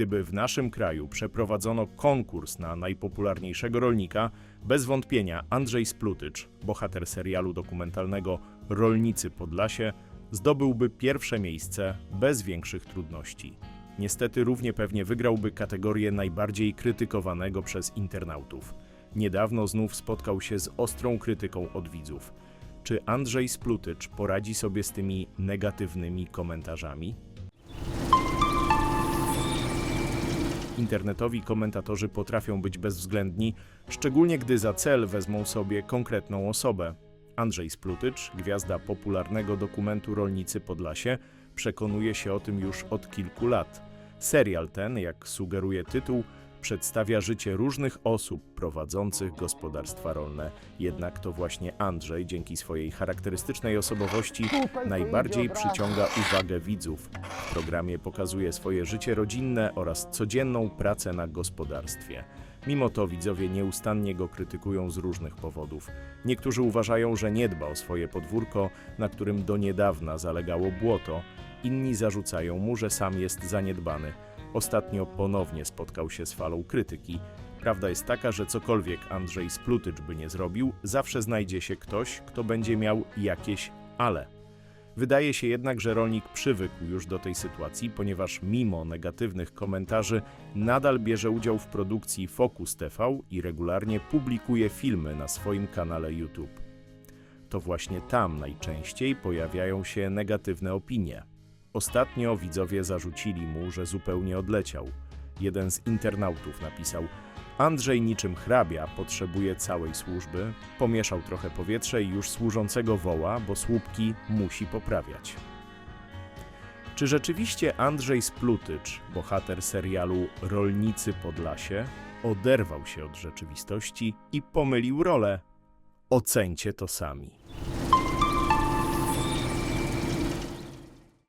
Gdyby w naszym kraju przeprowadzono konkurs na najpopularniejszego rolnika, bez wątpienia Andrzej Splutycz, bohater serialu dokumentalnego Rolnicy Podlasie, zdobyłby pierwsze miejsce bez większych trudności. Niestety równie pewnie wygrałby kategorię najbardziej krytykowanego przez internautów. Niedawno znów spotkał się z ostrą krytyką od widzów. Czy Andrzej Splutycz poradzi sobie z tymi negatywnymi komentarzami? Internetowi komentatorzy potrafią być bezwzględni, szczególnie gdy za cel wezmą sobie konkretną osobę. Andrzej Splutycz, gwiazda popularnego dokumentu Rolnicy Podlasie, przekonuje się o tym już od kilku lat. Serial ten, jak sugeruje tytuł, przedstawia życie różnych osób prowadzących gospodarstwa rolne. Jednak to właśnie Andrzej, dzięki swojej charakterystycznej osobowości, najbardziej przyciąga uwagę widzów. W programie pokazuje swoje życie rodzinne oraz codzienną pracę na gospodarstwie. Mimo to widzowie nieustannie go krytykują z różnych powodów. Niektórzy uważają, że nie dba o swoje podwórko, na którym do niedawna zalegało błoto, inni zarzucają mu, że sam jest zaniedbany. Ostatnio ponownie spotkał się z falą krytyki. Prawda jest taka, że cokolwiek Andrzej Splutycz by nie zrobił, zawsze znajdzie się ktoś, kto będzie miał jakieś ale. Wydaje się jednak, że rolnik przywykł już do tej sytuacji, ponieważ mimo negatywnych komentarzy nadal bierze udział w produkcji Focus TV i regularnie publikuje filmy na swoim kanale YouTube. To właśnie tam najczęściej pojawiają się negatywne opinie. Ostatnio widzowie zarzucili mu, że zupełnie odleciał. Jeden z internautów napisał: Andrzej niczym hrabia potrzebuje całej służby, pomieszał trochę powietrze i już służącego woła, bo słupki musi poprawiać. Czy rzeczywiście Andrzej Splutycz, bohater serialu Rolnicy Podlasie, oderwał się od rzeczywistości i pomylił rolę? Ocencie to sami.